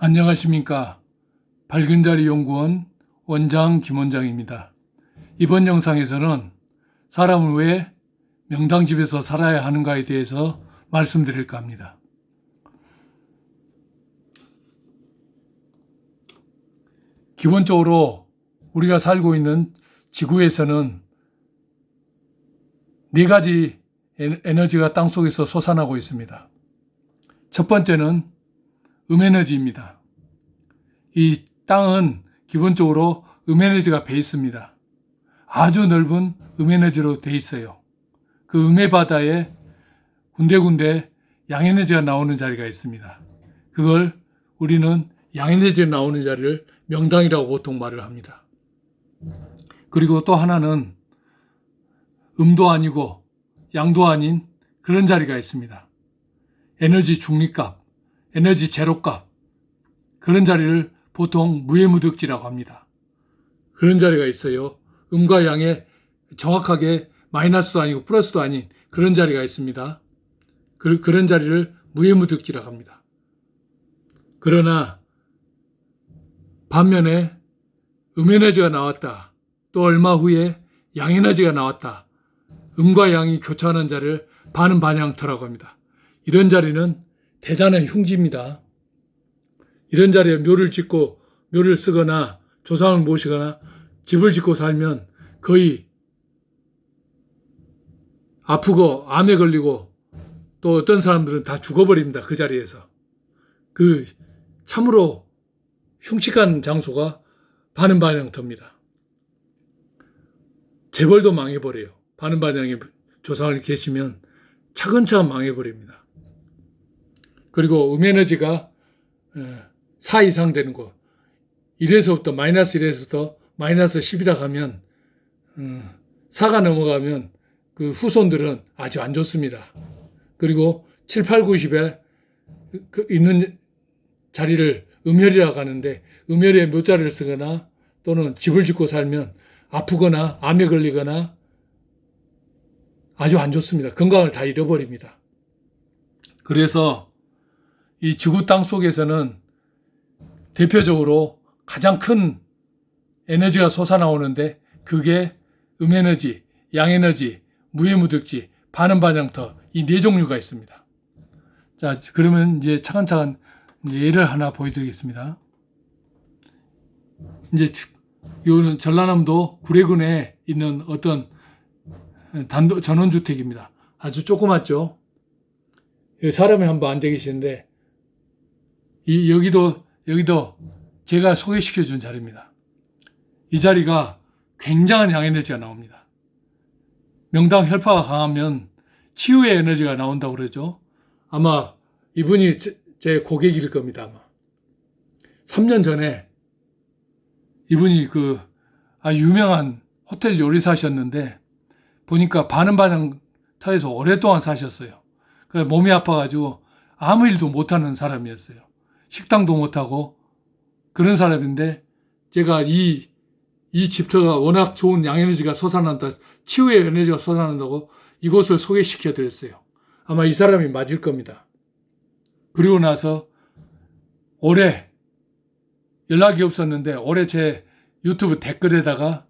안녕하십니까. 밝은 자리 연구원 원장 김원장입니다. 이번 영상에서는 사람은 왜 명당집에서 살아야 하는가에 대해서 말씀드릴까 합니다. 기본적으로 우리가 살고 있는 지구에서는 네 가지 에- 에너지가 땅 속에서 솟아나고 있습니다. 첫 번째는 음에너지입니다. 이 땅은 기본적으로 음에너지가 베이스입니다. 아주 넓은 음에너지로 돼 있어요. 그 음의 바다에 군데군데 양에너지가 나오는 자리가 있습니다. 그걸 우리는 양에너지가 나오는 자리를 명당이라고 보통 말을 합니다. 그리고 또 하나는 음도 아니고 양도 아닌 그런 자리가 있습니다. 에너지 중립값, 에너지 제로값, 그런 자리를 보통 무해무득지라고 합니다. 그런 자리가 있어요. 음과 양의 정확하게 마이너스도 아니고 플러스도 아닌 그런 자리가 있습니다. 그, 그런 자리를 무해무득지라고 합니다. 그러나 반면에 음에너지가 나왔다. 또 얼마 후에 양에너지가 나왔다. 음과 양이 교차하는 자리를 반음반향터라고 합니다. 이런 자리는 대단한 흉지입니다. 이런 자리에 묘를 짓고 묘를 쓰거나 조상을 모시거나 집을 짓고 살면 거의 아프고 암에 걸리고 또 어떤 사람들은 다 죽어버립니다. 그 자리에서. 그 참으로 흉측한 장소가 반음반향터입니다. 재벌도 망해버려요. 반음반향에 조상을 계시면 차근차근 망해버립니다. 그리고 음에너지가 4 이상 되는 곳 1에서부터 마이너스 1에서부터 마이너스 10이라 가면 4가 넘어가면 그 후손들은 아주 안 좋습니다. 그리고 7, 8, 90에 그 있는 자리를 음혈이라고 하는데 음혈에 묘자를 쓰거나 또는 집을 짓고 살면 아프거나 암에 걸리거나 아주 안 좋습니다. 건강을 다 잃어버립니다. 그래서 이 지구 땅 속에서는 대표적으로 가장 큰 에너지가 솟아나오는데 그게 음에너지, 양에너지, 무해무득지, 반음반향터 이 네 종류가 있습니다. 자, 그러면 이제 차근차근 예를 하나 보여드리겠습니다. 이제 이거는 전라남도 구례군에 있는 어떤 단독 전원주택입니다. 아주 조그맣죠. 사람이 한 분 앉아 계시는데 이 여기도 여기도 제가 소개시켜 준 자리입니다. 이 자리가 굉장한 양에너지가 나옵니다. 명당 혈파가 강하면 치유의 에너지가 나온다고 그러죠. 아마 이분이 제, 제 고객일 겁니다. 아마 3년 전에 이분이 그 아, 유명한 호텔 요리사셨는데 보니까 반은반응터에서 오랫동안 사셨어요. 그래 몸이 아파가지고 아무 일도 못하는 사람이었어요. 식당도 못하고 그런 사람인데 제가 이, 이 집터가 워낙 좋은 양에너지가 솟아난다, 치유의 에너지가 솟아난다고 이곳을 소개시켜 드렸어요. 아마 이 사람이 맞을 겁니다. 그리고 나서 올해 연락이 없었는데 올해 제 유튜브 댓글에다가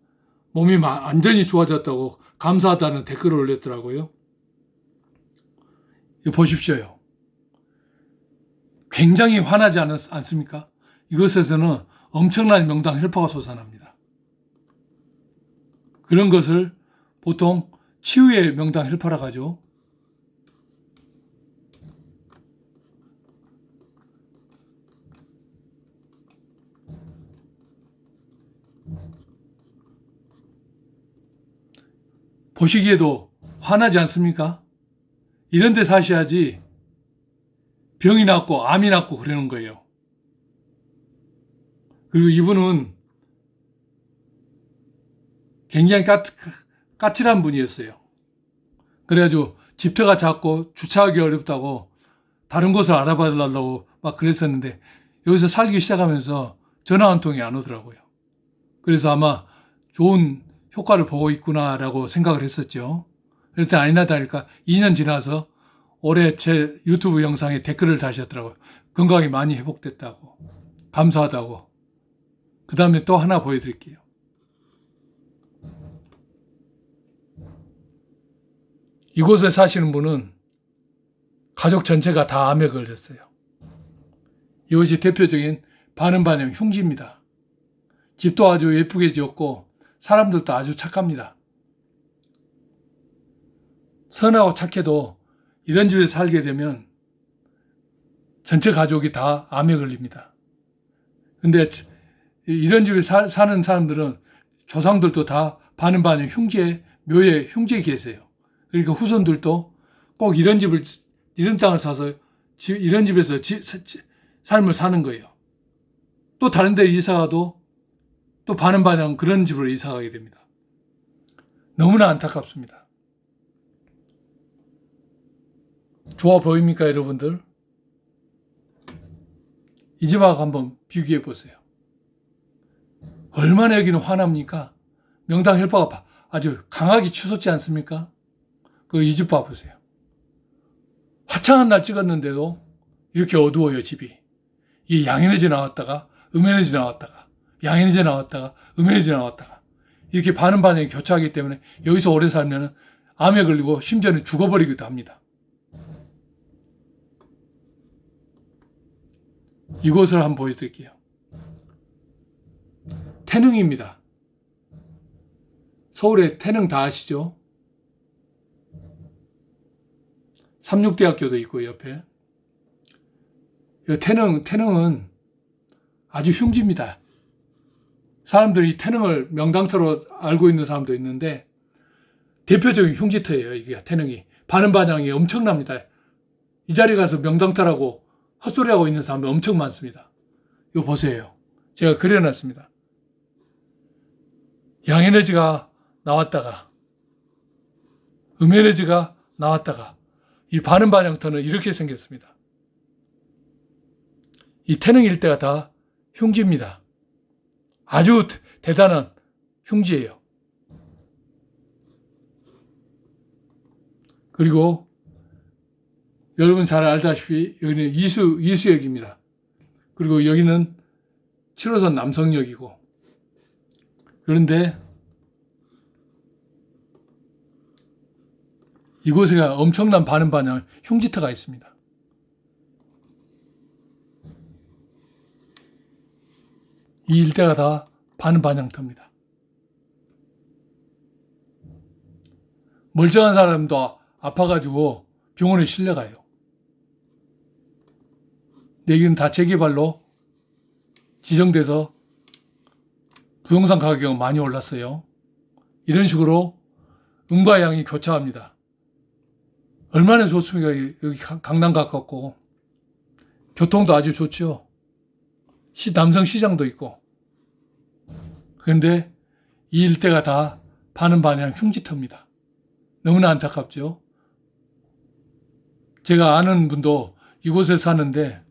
몸이 완전히 좋아졌다고 감사하다는 댓글을 올렸더라고요. 이거 보십시오요. 굉장히 화나지 않, 않습니까? 이것에서는 엄청난 명당 헬퍼가 솟아납니다. 그런 것을 보통 치유의 명당 헬퍼라고 하죠. 보시기에도 화나지 않습니까? 이런 데 사셔야지 병이 낫고 암이 낫고 그러는 거예요. 그리고 이분은 굉장히 까, 까칠 한 분이었어요. 그래가지고 집터가 작고 주차하기 어렵다고 다른 곳을 알아봐 달라고 막 그랬었는데 여기서 살기 시작하면서 전화 한 통이 안 오더라고요. 그래서 아마 좋은 효과를 보고 있구나라고 생각을 했었죠. 그랬더니 아니나 다를까 2년 지나서 올해 제 유튜브 영상에 댓글을 다셨더라고요. 건강이 많이 회복됐다고. 감사하다고. 그 다음에 또 하나 보여드릴게요. 이곳에 사시는 분은 가족 전체가 다 암에 걸렸어요. 이것이 대표적인 반응반영 흉지입니다. 집도 아주 예쁘게 지었고 사람들도 아주 착합니다. 선하고 착해도 이런 집에 살게 되면 전체 가족이 다 암에 걸립니다. 근데 이런 집에 사, 는 사람들은 조상들도 다 반응반영 흉지에 묘에 흉지에 계세요. 그러니까 후손들도 꼭 이런 집을 이런 땅을 사서 지- 이런 집에서 지- 사- 지- 삶을 사는 거예요. 또 다른 데 이사 가도 또 반은 반영 그런 집으로 이사 가게 됩니다. 너무나 안타깝습니다. 좋아 보입니까, 여러분들? 이 집하고 한번 비교해 보세요. 얼마나 여기는 화납니까? 명당 바- 아주 강하게 치솟지 않습니까? 그 이 집 봐보세요. 화창한 날 찍었는데도 이렇게 어두워요, 집이. 이게 양에너지 나왔다가 음에너지 나왔다가 양에너지 나왔다가 음에너지 나왔다가 이렇게 반응 반응이 교차하기 때문에 여기서 오래 살면 암에 걸리고 심지어는 죽어버리기도 합니다. 이곳을 한번 보여드릴게요. 태능입니다. 서울에 태능 다 아시죠? 삼육대학교도 있고 옆에 이 태능 태능은 아주 흉지입니다. 사람들이 태능을 명당터로 알고 있는 사람도 있는데 대표적인 흉지터예요. 이게 태능이 반응 반향이 엄청납니다. 이 자리 가서 명당터라고 헛소리하고 있는 사람이 엄청 많습니다. 이거 보세요. 제가 그려놨습니다. 양에너지가 나왔다가 음에너지가 나왔다가 이 반응 반향터는 이렇게 생겼습니다. 이 태능 일대가 다 흉지입니다. 아주 대- 대단한 흉지예요. 그리고 여러분 잘 알다시피 여기는 이수 이수역입니다. 그리고 여기는 7호선 남성역이고 그런데 이곳에 엄청난 반응 반향 흉지터가 있습니다. 이 일대가 다 반응 반향터입니다. 멀쩡한 사람도 아파가지고 병원에 실려가요. 여기는 다 재개발로 지정돼서 부동산 가격이 많이 올랐어요. 이런 식으로 음과 양이 교차합니다. 얼마나 좋습니까? 여기 강- 강남 가깝고 교통도 아주 좋죠. 시, 남성 시장도 있고. 그런데 이 일대가 다 반은 반향 흉지터입니다. 너무나 안타깝죠. 제가 아는 분도 이곳에 사는데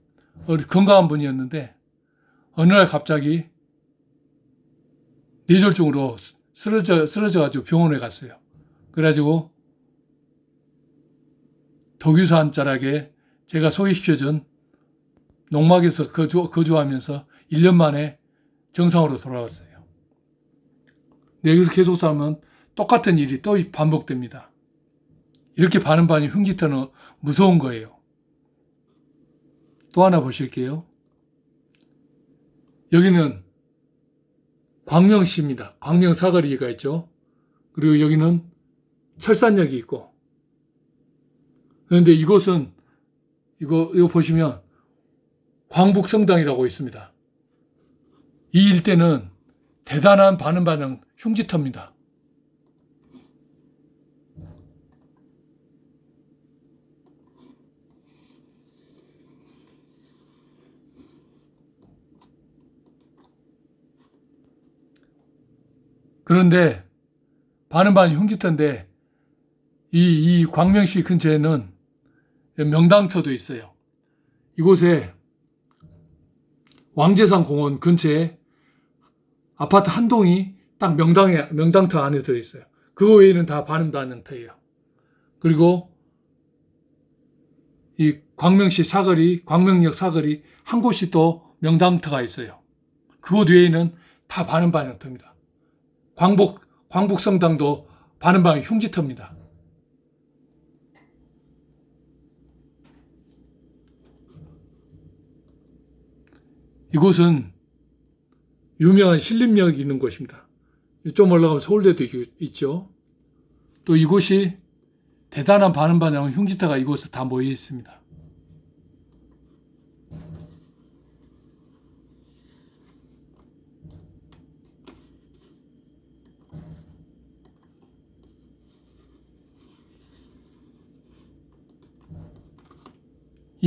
건강한 분이었는데 어느 날 갑자기 뇌졸중으로 쓰- 쓰러져 쓰러져 가지고 병원에 갔어요. 그래가지고 독유산 자락에 제가 소개시켜준 농막에서 거주, 거주하면서 1년 만에 정상으로 돌아왔어요. 네, 여기서 계속 살면 똑같은 일이 또 반복됩니다. 이렇게 반은 반이 흉기터는 무서운 거예요. 또 하나 보실게요. 여기는 광명시입니다. 광명 사거리가 있죠. 그리고 여기는 철산역이 있고. 그런데 이곳은 이거 이거 보시면 광북성당이라고 있습니다. 이 일대는 대단한 반응 반응 흉지터입니다. 그런데 반은 반 흉기터인데 이, 이 광명시 근처에는 명당터도 있어요. 이곳에 왕재산 공원 근처에 아파트 한 동이 딱 명당에, 명당터 안에 들어있어요. 그거 외에는 다 반은 반영터예요. 그리고 이 광명시 사거리, 광명역 사거리 한 곳이 또 명당터가 있어요. 그곳 외에는 다 반은반영터입니다. 광복 광복성당도 반은반영 흉지터입니다. 이곳은 유명한 신림역이 있는 곳입니다. 좀 올라가면 서울대도 있- 있죠. 또 이곳이 대단한 반은반영 흉지터가 이곳에 다 모여 있습니다.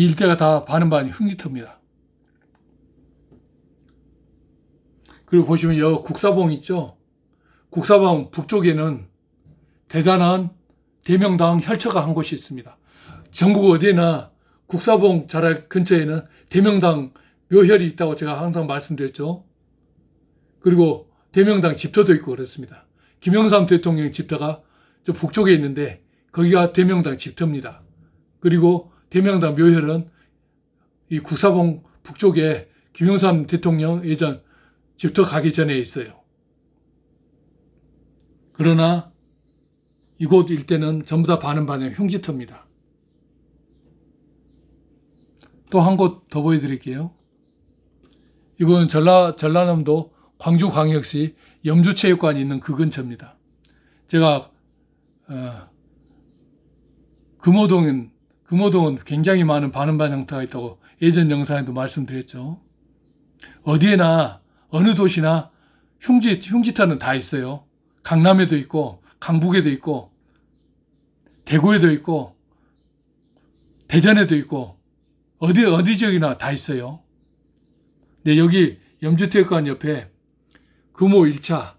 이 일대가 다 반은반영 흉지터입니다. 그리고 보시면 여 국사봉 있죠? 국사봉 북쪽에는 대단한 대명당 혈처가 한 곳이 있습니다. 전국 어디나 국사봉 자락 근처에는 대명당 묘혈이 있다고 제가 항상 말씀드렸죠. 그리고 대명당 집터도 있고 그렇습니다. 김영삼 대통령 집터가 저 북쪽에 있는데 거기가 대명당 집터입니다. 그리고 대명당 묘혈은 이 국사봉 북쪽에 김영삼 대통령 예전 집터 가기 전에 있어요. 그러나 이곳 일대는 전부 다 반은반영 흉지터입니다. 또 한 곳 더 보여드릴게요. 이건 전라, 전라남도 광주광역시 염주체육관이 있는 그 근처입니다. 제가 어, 금호동은 금호동은 굉장히 많은 반은반영터가 있다고 예전 영상에도 말씀드렸죠. 어디에나 어느 도시나 흉지 흉지터는 다 있어요. 강남에도 있고 강북에도 있고 대구에도 있고 대전에도 있고 어디 어디 지역이나 다 있어요. 근데 여기 염주체육관 옆에 금호 1차,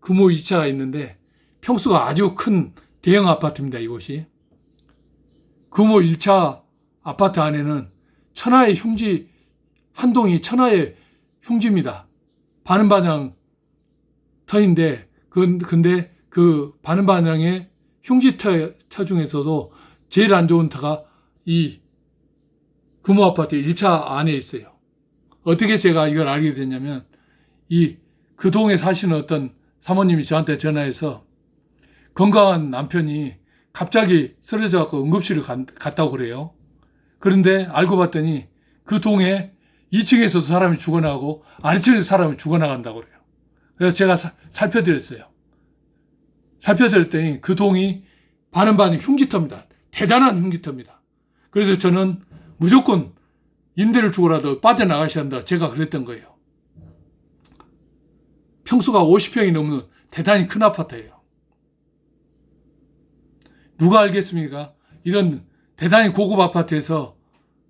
금호 2차가 있는데 평수가 아주 큰 대형 아파트입니다. 이곳이. 금호 1차 아파트 안에는 천하의 흉지 한 동이 천하의 흉지입니다. 반은반향 터인데 그 근데 그 반은반향의 흉지터 터 중에서도 제일 안 좋은 터가 이 금호 아파트 1차 안에 있어요. 어떻게 제가 이걸 알게 됐냐면 이 그 동에 사시는 어떤 사모님이 저한테 전화해서 건강한 남편이 갑자기 쓰러져 갖고 응급실을 간- 갔다고 그래요. 그런데 알고 봤더니 그 동에 2층에서도 사람이 죽어나가고 아래층에서 사람이 죽어나간다고 그래요. 그래서 제가 사- 살펴드렸어요. 살펴드렸더니 그 동이 반은반이 흉지터입니다. 대단한 흉지터입니다. 그래서 저는 무조건 임대를 주고라도 빠져나가셔야 한다. 제가 그랬던 거예요. 평수가 50평이 넘는 대단히 큰 아파트예요. 누가 알겠습니까? 이런 대단히 고급 아파트에서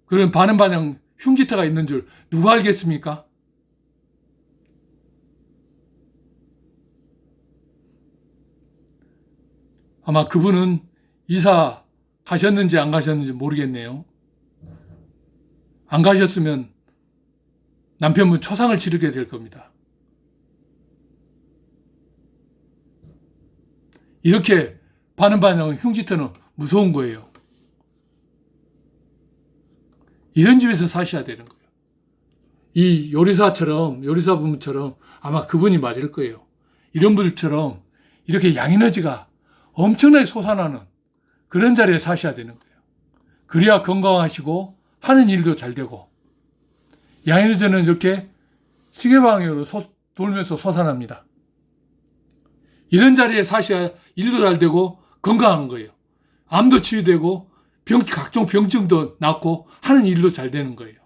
그런 반은반영 흉지터가 있는 줄 누가 알겠습니까? 아마 그분은 이사 가셨는지 안 가셨는지 모르겠네요. 안 가셨으면 남편분 초상을 치르게 될 겁니다. 이렇게 반은반영 흉지터는 무서운 거예요. 이런 집에서 사셔야 되는 거예요. 이 요리사처럼, 요리사 부부처럼 아마 그분이 맞을 거예요. 이런 분들처럼 이렇게 양에너지가 엄청나게 솟아나는 그런 자리에 사셔야 되는 거예요. 그래야 건강하시고 하는 일도 잘 되고 양에너지는 이렇게 시계방향으로 솟- 돌면서 솟아납니다. 이런 자리에 사셔야 일도 잘 되고 건강한 거예요. 암도 치유되고 병, 각종 병증도 낫고 하는 일도 잘 되는 거예요.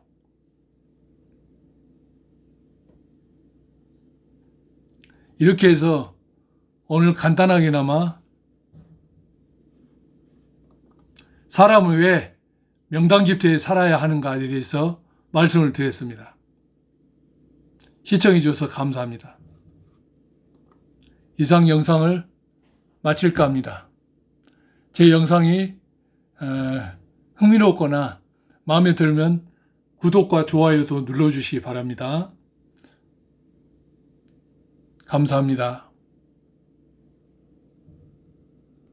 이렇게 해서 오늘 간단하게나마 사람은 왜 명당집터에 살아야 하는가에 대해서 말씀을 드렸습니다. 시청해 주셔서 감사합니다. 이상 영상을 마칠까 합니다. 제 영상이 어, 흥미롭거나 마음에 들면 구독과 좋아요도 눌러주시기 바랍니다. 감사합니다.